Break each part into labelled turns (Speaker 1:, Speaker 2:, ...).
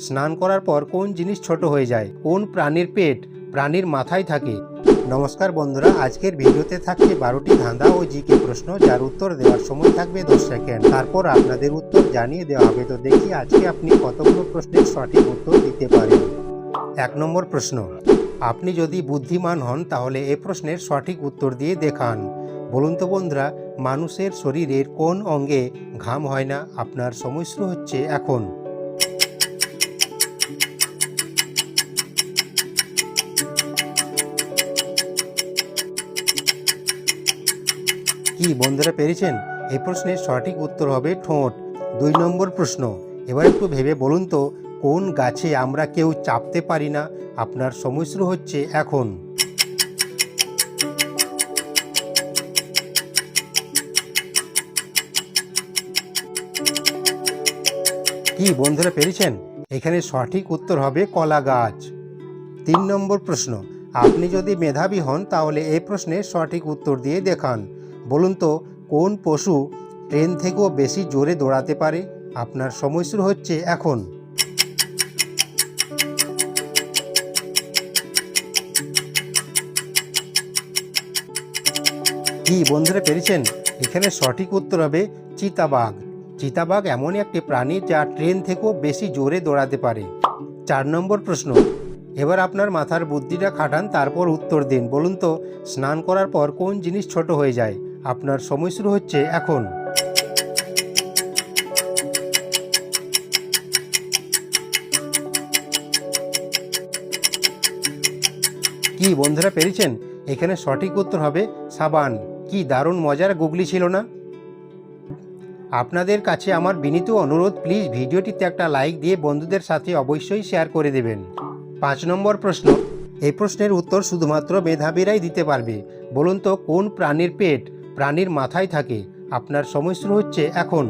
Speaker 1: স্নান করার পর কোন জিনিস ছোট হয়ে যায়? কোন প্রাণীর পেট? প্রাণীর মাথায় থাকে। নমস্কার বন্ধুরা, আজকের ভিডিওতে থাকছে বারোটি ধাঁধা ও জিকে প্রশ্ন, যার উত্তর দেওয়ার সময় থাকবে দশ সেকেন্ড। তারপর আপনাদের উত্তর জানিয়ে দেওয়া হবে। তো দেখি আজকে আপনি কতগুলো প্রশ্নের সঠিক উত্তর দিতে পারেন। এক নম্বর প্রশ্ন, আপনি যদি বুদ্ধিমান হন, তাহলে এ প্রশ্নের সঠিক উত্তর দিয়ে দেখান। বলুন তো বন্ধুরা, মানুষের শরীরের কোন অঙ্গে ঘাম হয় না? আপনার সময় হচ্ছে এখন। কি বন্ধুরা পেরেছেন? এই প্রশ্নের সঠিক উত্তর হবে ঠোঁট। দুই নম্বর প্রশ্ন, এবার একটু ভেবে বলুন তো, কোন গাছে আমরা কেউ চাপতে পারি না? আপনার সময় শুরু হচ্ছে এখন। কি বন্ধুরা পেরেছেন? এখানে সঠিক উত্তর হবে কলা গাছ। তিন নম্বর প্রশ্ন, আপনি যদি মেধাবী হন তাহলে এই প্রশ্নের সঠিক উত্তর দিয়ে দেখান। বলুন তো, কোন পশু ট্রেন থেকেও বেশি জোরে দৌড়াতে পারে? আপনার সময় শুরু হচ্ছে এখন। কি বন্ধুরা পেরেছেন? এখানে সঠিক উত্তর হবে চিতাবাঘ। চিতাবাঘ এমন একটি প্রাণী যা ট্রেন থেকেও বেশি জোরে দৌড়াতে পারে। চার নম্বর প্রশ্ন। এবার আপনার মাথার বুদ্ধিটা খাটান, তারপর উত্তর দিন। বলুন তো, স্নান করার পর কোন জিনিস ছোট হয়ে যায়? আপনার সময় শুরু হচ্ছে এখন। কি, বন্ধুরা পেরেছেন? এখানে সঠিক উত্তর হবে সাবান। কি দারুণ মজার গুগলি ছিল না? আপনাদের কাছে আমার বিনীত অনুরোধ, প্লিজ ভিডিওটিতে একটা লাইক দিয়ে বন্ধুদের সাথে অবশ্যই শেয়ার করে দেবেন। পাঁচ নম্বর প্রশ্ন এই প্রশ্নের উত্তর শুধুমাত্র মেধাবীরাই দিতে পারবে। বলুন তো, কোন প্রাণীর পেট? প্রাণীর মাথায় থাকে। আপনার সময় শুরু হচ্ছে এখন।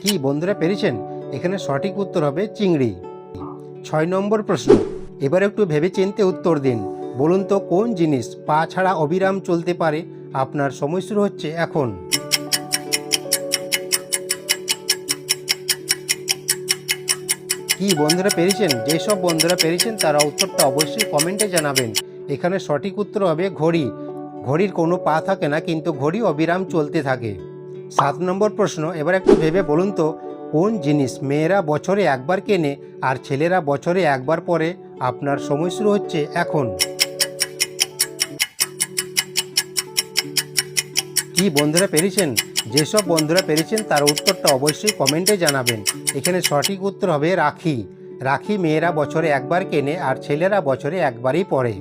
Speaker 1: কি, বন্ধুরা পেরেছেন? এখানে সঠিক উত্তর হবে চিংড়ি। ছয় নম্বর প্রশ্ন। এবার একটু ভেবে চিনতে উত্তর দিন। বলুন তো, কোন জিনিস পা ছাড়া অবিরাম চলতে পারে? আপনার সময় শুরু হচ্ছে এখন। কি বন্ধুরা পেরেছেন? যেসব বন্ধুরা পেরেছেন, তারা উত্তরটা অবশ্যই কমেন্টে জানাবেন। এখানে সঠিক উত্তর হবে ঘড়ি। ঘড়ির কোনো পা থাকে না, কিন্তু ঘড়ি অবিরাম চলতে থাকে। সাত নম্বর প্রশ্ন, এবার একটু ভেবে বলুন তো, কোন জিনিস মেয়েরা বছরে একবার কেনে আর ছেলেরা বছরে একবার পরে? আপনার সময় শুরু হচ্ছে এখন। কি বন্ধুরা পেরেছেন? যেসব বন্ধুরা পেরেছেন তার উত্তরটা অবশ্যই কমেন্টে জানাবেন। এখানে সঠিক উত্তর হবে রাখি। রাখি মেয়েরা বছরে একবার কেনে আর ছেলেরা বছরে একবারই পরে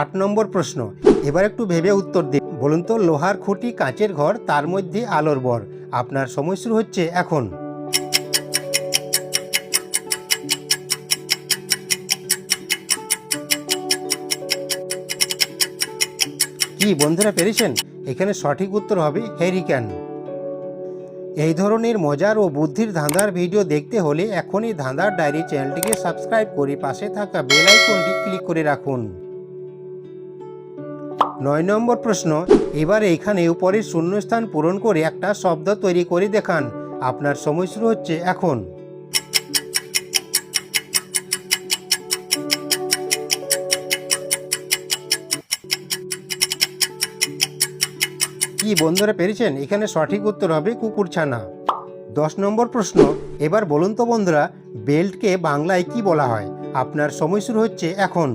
Speaker 1: আট নম্বর প্রশ্ন, এবার একটু ভেবে উত্তর দিন। বলুন তো, লোহার খুঁটি কাঁচের ঘর, তার মধ্যে আলোর বর। আপনার সময় শুরু হচ্ছে এখন। কি, বন্ধুরা পেরেছেন? এখানে সঠিক উত্তর হবে হেরিক্যান এই ধরনের মজার ও বুদ্ধির ধাঁধার ভিডিও দেখতে হলে এখনই ধাঁধার ডায়েরি চ্যানেলটিকে সাবস্ক্রাইব করে পাশে থাকা বেল আইকনটি ক্লিক করে রাখুন। নয় নম্বর প্রশ্ন, এবার এইখানে উপরের শূন্যস্থান পূরণ করে একটা শব্দ তৈরি করে দেখান। আপনার সময় শুরু হচ্ছে এখন। কি বন্ধুরা পেরেছেন? এখানে সঠিক উত্তর হবে কুকুরছানা। দশ নম্বর প্রশ্ন, এবার বলুন তো বন্ধুরা, বেল্টকে বাংলায় কি বলা হয়? আপনার সময় শুরু হচ্ছে এখন।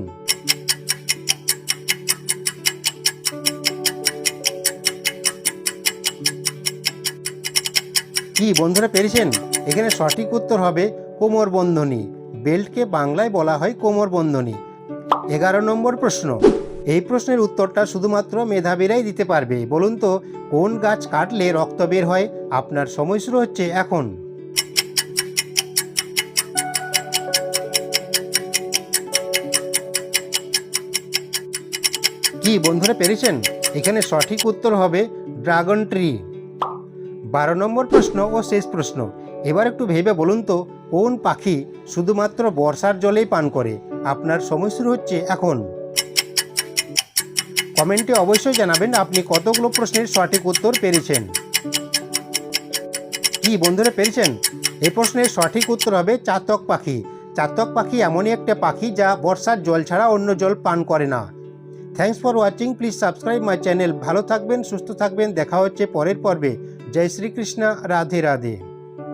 Speaker 1: কি বন্ধুরা পেরেছেন? এখানে সঠিক উত্তর হবে কোমর বন্ধনী বেল্টকে বাংলায় বলা হয় কোমর বন্ধনী এগারো নম্বর প্রশ্ন এই প্রশ্নের উত্তরটা শুধুমাত্র মেধাবীরাই দিতে পারবে। বলুন তো, কোন গাছ কাটলে রক্ত বের হয়? আপনার সময় শুরু হচ্ছে এখন। কি, বন্ধুরা পেরেছেন? এখানে সঠিক উত্তর হবে ড্রাগন ট্রি। বারো নম্বর প্রশ্ন ও শেষ প্রশ্ন। এবার একটু ভেবে বলুন তো, কোন পাখি শুধুমাত্র বর্ষার জলেই পান করে? আপনার সময় শুরু হচ্ছে এখন। কমেন্টে অবশ্যই জানাবেন আপনি কতগুলো প্রশ্নের সঠিক উত্তর পেরেছেন। কি বন্ধুরা পেরেছেন? এই প্রশ্নের সঠিক উত্তর হবে চাতক পাখি। চাতক পাখি এমনই একটা পাখি যা বর্ষার জল ছাড়া অন্য জল পান করে না। Thanks for watching please subscribe my channel ভালো থাকবেন, সুস্থ থাকবেন। দেখা হচ্ছে পরের পর্বে। জয় শ্রীকৃষ্ণ, রাধে রাধে।